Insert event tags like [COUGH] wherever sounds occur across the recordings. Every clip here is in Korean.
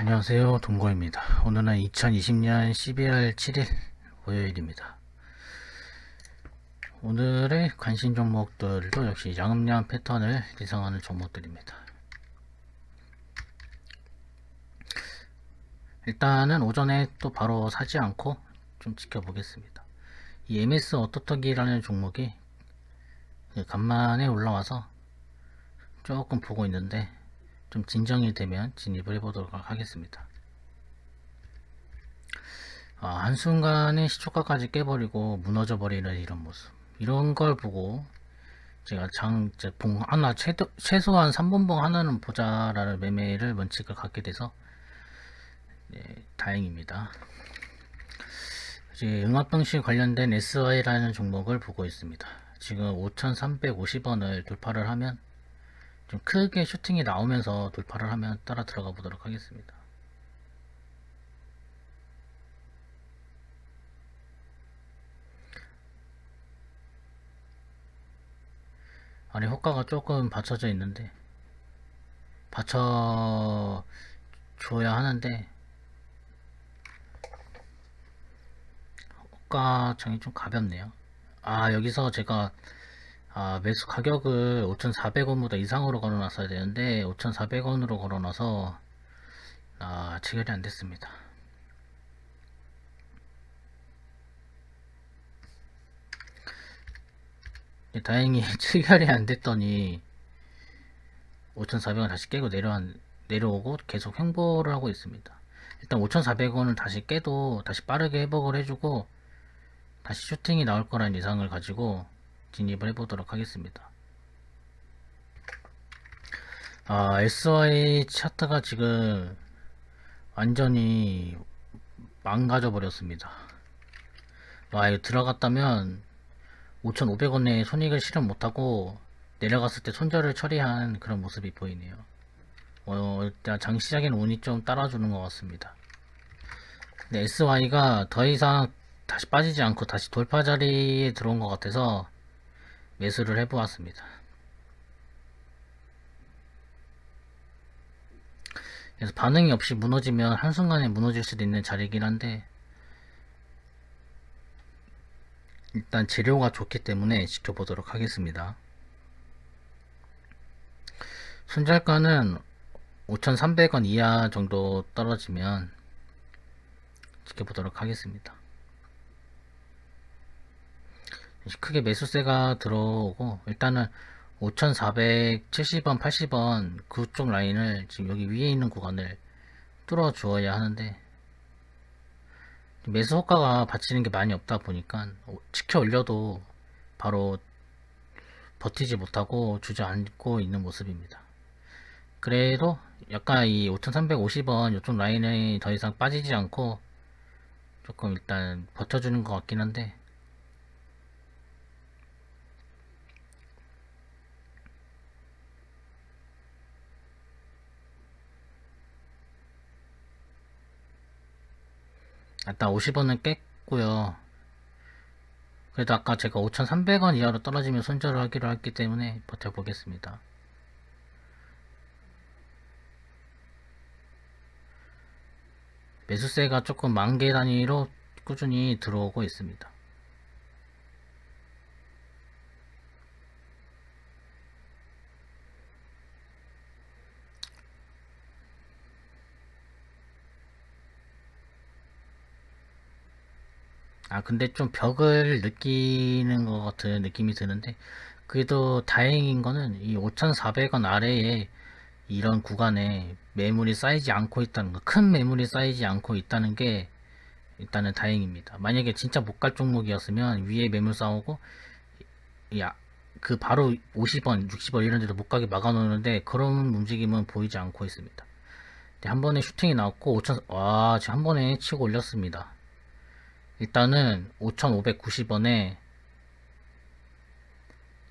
안녕하세요. 동거입니다. 오늘은 2020년 12월 7일 월요일입니다. 오늘의 관심 종목들도 역시 양음량 패턴을 예상하는 종목들입니다. 일단은 오전에 또 바로 사지 않고 좀 지켜보겠습니다. 이 MS 어토터기라는 종목이 간만에 올라와서 조금 보고 있는데 좀 진정이 되면 진입을 해보도록 하겠습니다. 아, 한순간에 시초가까지 깨버리고 무너져 버리는 이런 모습. 이런 걸 보고 제가 장, 이제 봉 하나, 최도, 최소한 3분봉 하나는 보자라는 매매를 원칙을 갖게 돼서 네, 다행입니다. 이제 응압병실 관련된 SY라는 종목을 보고 있습니다. 지금 5,350원을 돌파를 하면 좀 크게 슈팅이 나오면서 돌파를 하면 따라 들어가 보도록 하겠습니다. 아래 호가가 조금 받쳐져 있는데 받쳐 줘야 하는데 호가창이 좀 가볍네요. 아 여기서 제가 아, 매수 가격을 5,400원보다 이상으로 걸어놨어야 되는데 5,400원으로 걸어놔서 아, 체결이 안 됐습니다. 예, 다행히 [LAUGHS] 체결이 안 됐더니 5,400원 다시 깨고 내려 내려오고 계속 횡보를 하고 있습니다. 일단 5,400원을 다시 깨도 다시 빠르게 회복을 해주고 다시 슈팅이 나올 거라는 예상을 가지고 진입을 해보도록 하겠습니다. 아, SY 차트가 지금 완전히 망가져 버렸습니다. 와, 이거 들어갔다면 5,500원에 손익을 실현 못하고 내려갔을 때 손절을 처리한 그런 모습이 보이네요. 어, 일단 장 시작에는 운이 좀 따라주는 것 같습니다. 근데 SY가 더 이상 다시 빠지지 않고 다시 돌파 자리에 들어온 것 같아서 매수를 해보았습니다. 그래서 반응이 없이 무너지면 한순간에 무너질 수도 있는 자리이긴 한데 일단 재료가 좋기 때문에 지켜보도록 하겠습니다. 손절가는 5,300원 이하 정도 떨어지면 지켜보도록 하겠습니다. 크게 매수세가 들어오고 일단은 5470원 80원 그쪽 라인을 지금 여기 위에 있는 구간을 뚫어 주어야 하는데 매수 효과가 받치는 게 많이 없다 보니까 지켜 올려도 바로 버티지 못하고 주저앉고 있는 모습입니다. 그래도 약간 이 5350원 이쪽 라인에 더 이상 빠지지 않고 조금 일단 버텨주는 것 같긴 한데 일단 50원은 깼고요. 그래도 아까 제가 5,300원 이하로 떨어지면 손절을 하기로 했기 때문에 버텨보겠습니다. 매수세가 조금 만개 단위로 꾸준히 들어오고 있습니다. 아 근데 좀 벽을 느끼는 것 같은 느낌이 드는데 그래도 다행인 거는 이 5,400원 아래에 이런 구간에 매물이 쌓이지 않고 있다는 거, 큰 매물이 쌓이지 않고 있다는 게 일단은 다행입니다. 만약에 진짜 못 갈 종목이었으면 위에 매물 쌓오고 야, 그 바로 50원, 60원 이런 데도 못 가게 막아 놓는데 그런 움직임은 보이지 않고 있습니다. 한 번에 슈팅이 나왔고 5천 와, 지금 한 번에 치고 올렸습니다. 일단은 5,590원에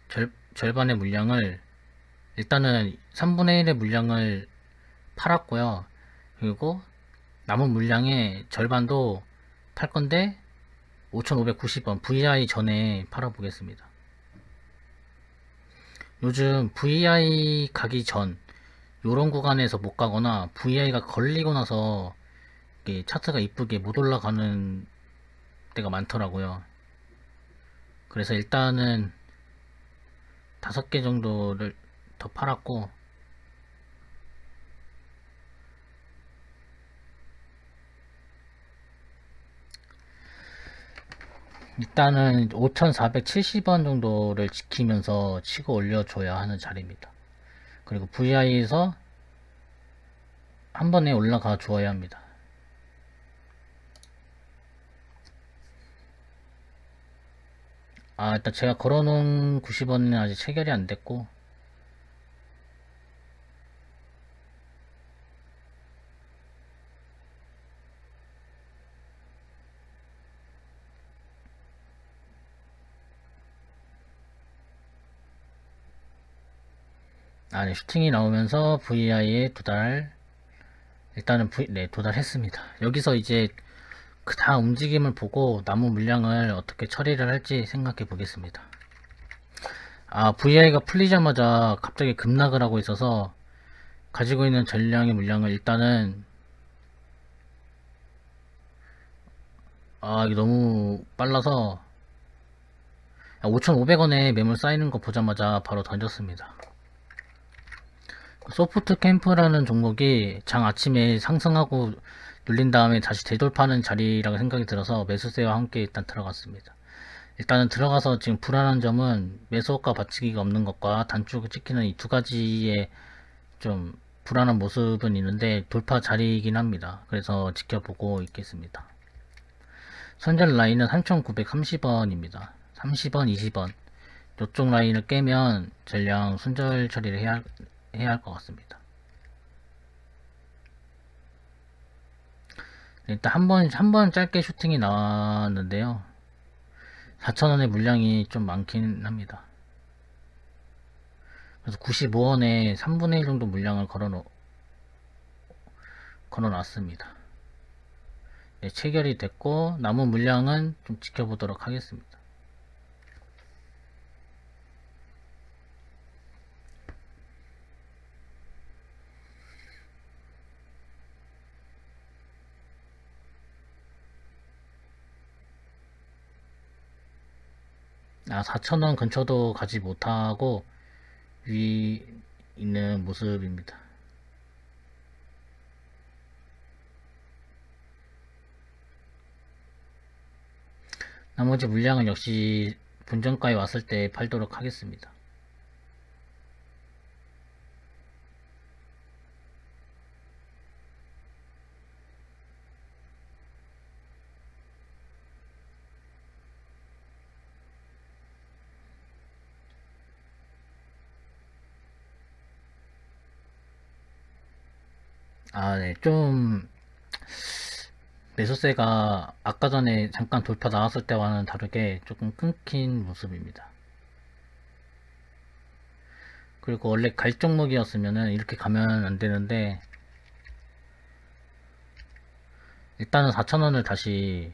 절, 절반의 물량을 일단은 3분의 1의 물량을 팔았고요. 그리고 남은 물량의 절반도 팔 건데 5,590원 VI 전에 팔아 보겠습니다. 요즘 VI 가기 전 요런 구간에서 못 가거나 VI가 걸리고 나서 차트가 이쁘게 못 올라가는 때가 많더라고요. 그래서 일단은 다섯 개 정도를 더 팔았고 일단은 5,470원 정도를 지키면서 치고 올려줘야 하는 자리입니다. 그리고 VI에서 한 번에 올라가 주어야 합니다. 아, 일단 제가 걸어놓은 90원은 아직 체결이 안 됐고, 아니, 슈팅이 나오면서 VI에 도달, 일단은 V, 네, 도달했습니다. 여기서 이제 그 다음 움직임을 보고 나무 물량을 어떻게 처리를 할지 생각해 보겠습니다. 아, VI가 풀리자마자 갑자기 급락을 하고 있어서 가지고 있는 전량의 물량을 일단은 아, 이게 너무 빨라서 5,500원에 매물 쌓이는 거 보자마자 바로 던졌습니다. 소프트 캠프라는 종목이 장 아침에 상승하고 눌린 다음에 다시 되돌파하는 자리라고 생각이 들어서 매수세와 함께 일단 들어갔습니다. 일단은 들어가서 지금 불안한 점은 매수가 받치기가 없는 것과 단축을 찍히는 이 두 가지의 좀 불안한 모습은 있는데 돌파 자리이긴 합니다. 그래서 지켜보고 있겠습니다. 선전 라인은 3,930원입니다. 30원, 20원. 이쪽 라인을 깨면 전량 순절 처리를 해야, 해야 할 것 같습니다. 일단 한 번, 한 번 짧게 슈팅이 나왔는데요. 4,000원의 물량이 좀 많긴 합니다. 그래서 95원에 3분의 1 정도 물량을 걸어 놓, 걸어 놨습니다. 네, 체결이 됐고, 남은 물량은 좀 지켜보도록 하겠습니다. 아, 4,000원 근처도 가지 못하고 위 있는 모습입니다. 나머지 물량은 역시 본전가에 왔을 때 팔도록 하겠습니다. 아, 네, 좀, 매수세가 아까 전에 잠깐 돌파 나왔을 때와는 다르게 조금 끊긴 모습입니다. 그리고 원래 갈 종목이었으면은 이렇게 가면 안 되는데, 일단은 4,000원을 다시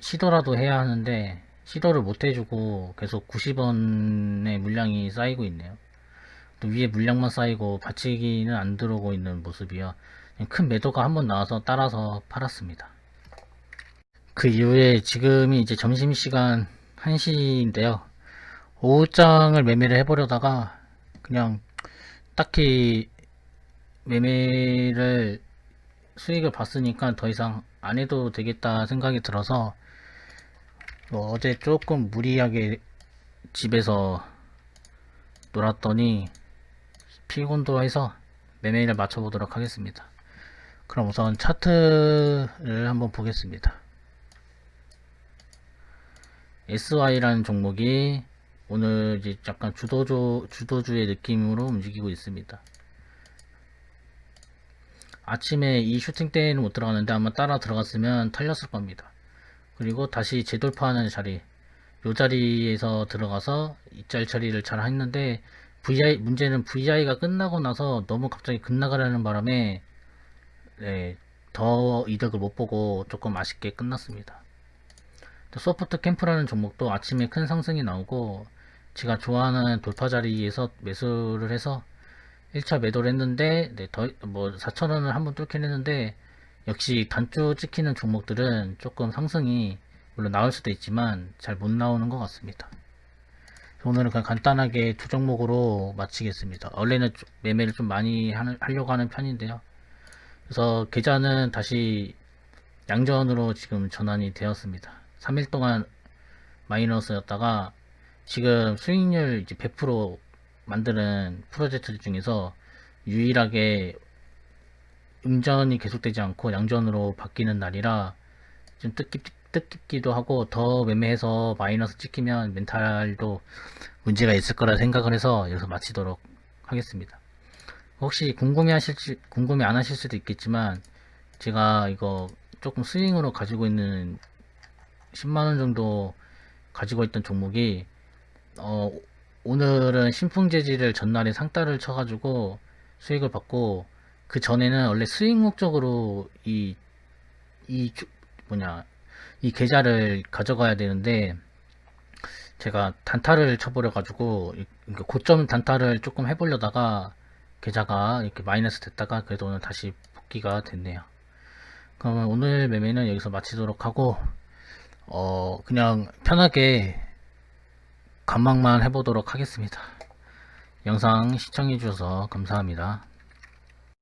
시도라도 해야 하는데, 시도를 못 해주고 계속 90원의 물량이 쌓이고 있네요. 또 위에 물량만 쌓이고 받치기는 안 들어오고 있는 모습이요. 큰 매도가 한 번 나와서 따라서 팔았습니다. 그 이후에 지금이 이제 점심시간 1시인데요. 오후장을 매매를 해보려다가 그냥 딱히 매매를 수익을 봤으니까 더 이상 안 해도 되겠다 생각이 들어서 뭐 어제 조금 무리하게 집에서 놀았더니 피곤도 해서 매매를 맞춰보도록 하겠습니다. 그럼 우선 차트를 한번 보겠습니다. SY라는 종목이 오늘 이제 약간 주도주, 주도주의 느낌으로 움직이고 있습니다. 아침에 이 슈팅 때는 못 들어갔는데 아마 따라 들어갔으면 털렸을 겁니다. 그리고 다시 재돌파하는 자리, 요 자리에서 들어가서 이짤 처리를 잘 했는데 VI 문제는 VI가 끝나고 나서 너무 갑자기 급나가라는 바람에 네, 더 이득을 못 보고 조금 아쉽게 끝났습니다. 소프트 캠프라는 종목도 아침에 큰 상승이 나오고 제가 좋아하는 돌파 자리에서 매수를 해서 1차 매도를 했는데 네, 더, 뭐 4,000원을 한번 뚫긴 했는데 역시 단주 찍히는 종목들은 조금 상승이 물론 나올 수도 있지만 잘 못 나오는 것 같습니다. 오늘은 그냥 간단하게 두 종목으로 마치겠습니다. 원래는 좀 매매를 좀 많이 하는- 하려고 하는 편인데요. 그래서 계좌는 다시 양전으로 지금 전환이 되었습니다. 3일 동안 마이너스였다가 지금 수익률 이제 100% 만드는 프로젝트 중에서 유일하게 음전이 계속되지 않고 양전으로 바뀌는 날이라 좀 뜻깊, 뜻깊기도 하고 더 매매해서 마이너스 찍히면 멘탈도 문제가 있을 거라 생각을 해서 여기서 마치도록 하겠습니다. 혹시 궁금해 하실지, 궁금해 안 하실 수도 있겠지만 제가 이거 조금 스윙으로 가지고 있는 10만원 정도 가지고 있던 종목이 어, 오늘은 신풍 재질을 전날에 상따를 쳐가지고 수익을 받고 그 전에는 원래 수익 목적으로 이, 이, 주- 뭐냐, 이 계좌를 가져가야 되는데 제가 단타를 쳐버려 가지고 이- 그러니까 고점 단타를 조금 해보려다가 계좌가 이렇게 마이너스 됐다가 그래도 오늘 다시 복귀가 됐네요. 그러면 오늘 매매는 여기서 마치도록 하고 어 그냥 편하게 관망만 해보도록 하겠습니다. 영상 시청해주셔서 감사합니다.